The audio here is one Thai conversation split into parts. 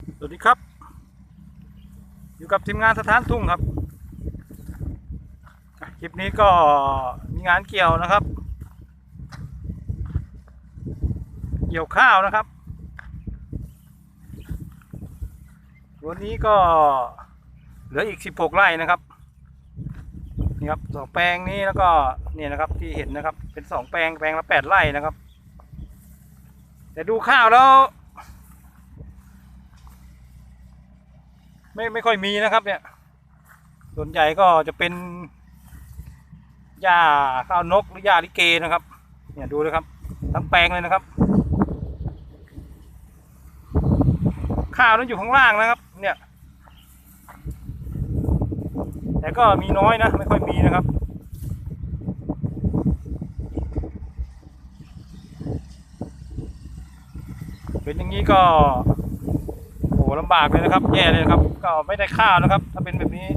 สวัสดีครับ อยู่กับทีมงานสถานทุ่งครับ คลิปนี้ก็มีงานเกี่ยวนะครับ เกี่ยวข้าวนะครับ วันนี้ก็เหลืออีก 16 ไร่นะครับนี่ครับสองแปลงนี้แล้วก็เนี่ยนะครับที่เห็นนะครับ เป็นสองแปลงแปลงละแปดไร่นะครับ แต่ดูข้าวแล้ว ไม่ไม่ค่อยมีนะครับ เนี่ย ส่วนใหญ่ก็จะเป็นหญ้าข้าวนกหรือหญ้าลิเกนะครับ เนี่ยดูเลยครับ ทั้งแปลงเลยนะครับ ข้าวนั้นอยู่ข้างล่างนะครับ เนี่ย แต่ก็มีน้อยนะ ไม่ค่อยมีนะครับเป็นอย่างนี้ก็ ลำบากเลยนะครับ แย่เลยครับ ก็ไม่ได้ข้าวนะครับ ถ้าเป็นแบบนี้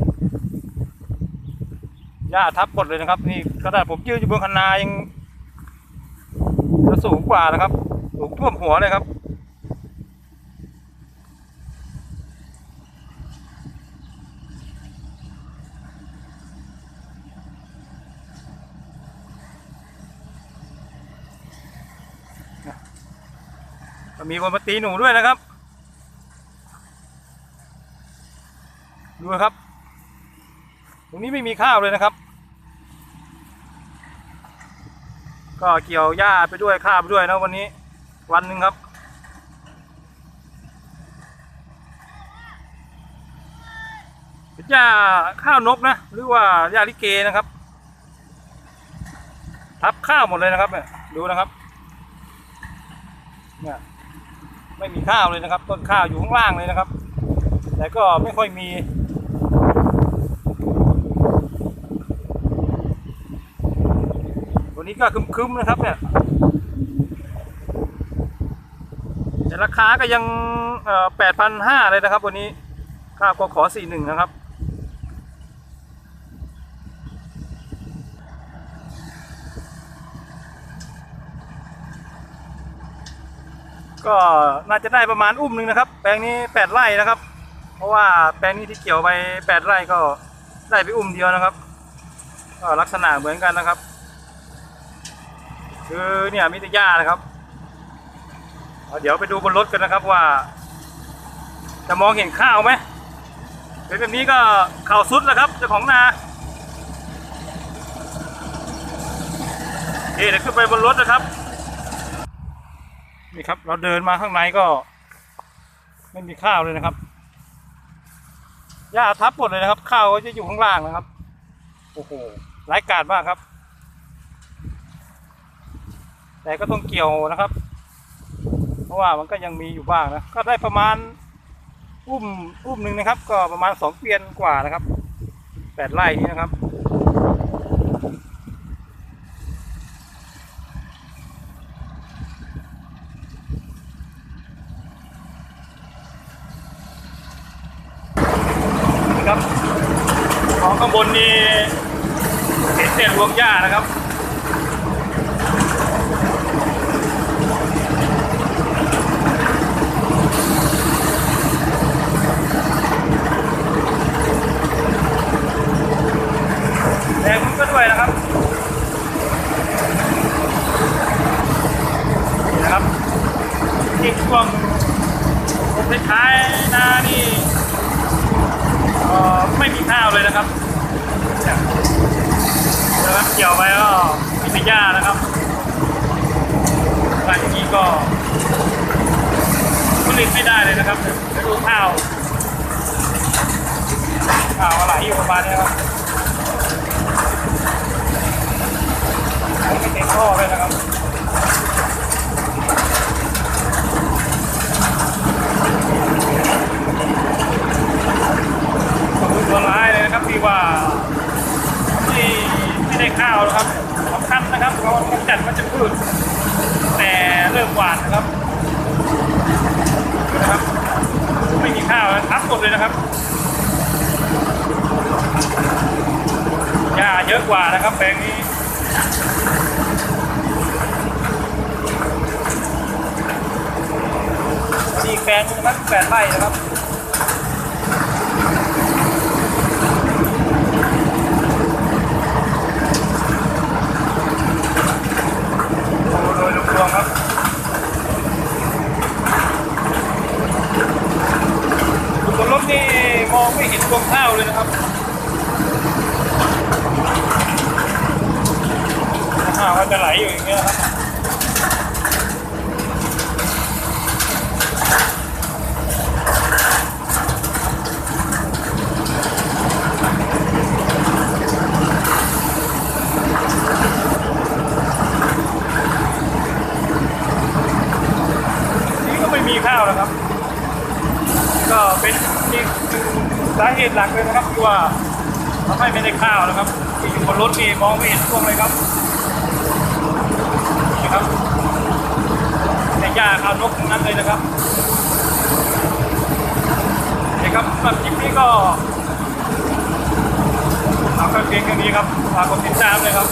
หญ้าทับหมดเลยนะครับ นี่ขนาดผมยืนอยู่บนคันนายังจะสูงกว่านะครับสูงท่วมหัวเลยครับมีคนมาตีหนูด้วยนะครับ ดูนะครับ ตรงนี้ไม่มีข้าวเลยนะครับ ก็เกี่ยวหญ้าไปด้วยข้าวไปด้วยนะวันนี้ วันหนึ่งครับเป็นหญ้าข้าวนกนะ หรือว่าหญ้าลิเกนะครับ ทับข้าวหมดเลยนะครับเนี่ยดูนะครับเนี่ยไม่มีข้าวเลยนะครับ ต้นข้าวอยู่ข้างล่างเลยนะครับ แต่ก็ไม่ค่อยมี วันนี้ก็คึมๆนะครับเนี่ยแต่ราคาก็ยังแปดพันห้าเลยนะครับ วันนี้ข้าวก็ขอสี่หนึ่งนะครับ ก็น่าจะได้ประมาณอุ้มหนึ่งนะครับ แปลงนี้แปดไร่นะครับ เพราะว่าแปลงนี้ที่เกี่ยวไปแปดไร่ก็ได้ไปอุ้มเดียวนะครับก็ลักษณะเหมือนกันนะครับ คือเนี่ยมิตรหญ้านะครับเเดี๋ยวไปดูบนรถกันนะครับว่า จะมองเห็นข้าวไหมเป็นแบบนี้ก็ข่าวสุดแล้วครับเจ้าของนาเดี๋ยวขึ้นไปบนรถนะครับ นี่ครับ เราเดินมาข้างในก็ ไม่มีข้าวเลยนะครับหญ้าทับหมดเลยนะครับ ข้าวก็จะอยู่ข้างล่างนะครับ โอ้โหร้ายกาจมากครับ แต่ก็ต้องเกี่ยวนะครับ เพราะว่ามันก็ยังมีอยู่บ้างนะ ก็ได้ประมาณอุ้มอุ้มหนึ่งนะครับ ก็ประมาณสองเกวียนกว่านะครับแปดไร่นี้นะครับนะครับของข้างบนนี่เห็นแต่รวงหญ้านะครับ แรงมันก็ด้วยนะครับ นี่นะครับที่ ช่วงผมท้ายนานี่ไม่มีข้าวเลยนะครับเนี่ยนะครับเกี่ยวไปก็มีแต่หญ้านะครับการอย่างนี้ก็ผลิตไม่ได้เลยนะครับไปดูข้าวข้าวอะไรอยู่ประมาณนี้ครับไม่เต็มท่อเลยนะครับ ขอบคุณตัวร้ายเลยนะครับที่ว่าที่ที่ได้ข้าวนะครับสำคัญนะครับเขากำจัดมันจะพืชแต่เริ่มหวานนะครับดูนะครับ ไม่มีข้าวนะทับหมดเลยนะครับหญ้าเยอะกว่านะครับ แปลงนี้นี่แปลงนึงนะครับแปดไร่นะครับโดยรวมๆครับบนรถนี่มองไม่เห็นรวงข้าวเลยนะครับ ข้าวก็จะไหลอยู่อย่างเงี้ยครับนี่ก็ไม่มีข้าวแล้วครับ ก็เป็นอีกหนึ่งสาเหตุหลักเลยนะครับที่ว่าทำให้ไม่ได้ข้าวนะครับที่อยู่บนรถนี่มองไม่เห็นช่วงเลยครับ นะครับแต่ยาข้านกนั้นเลยนะครับนี่ครับสำหรับคลิปนี้ก็ฝากกันเพียงแค่นี้ครับฝากกดติดตามเลยครับ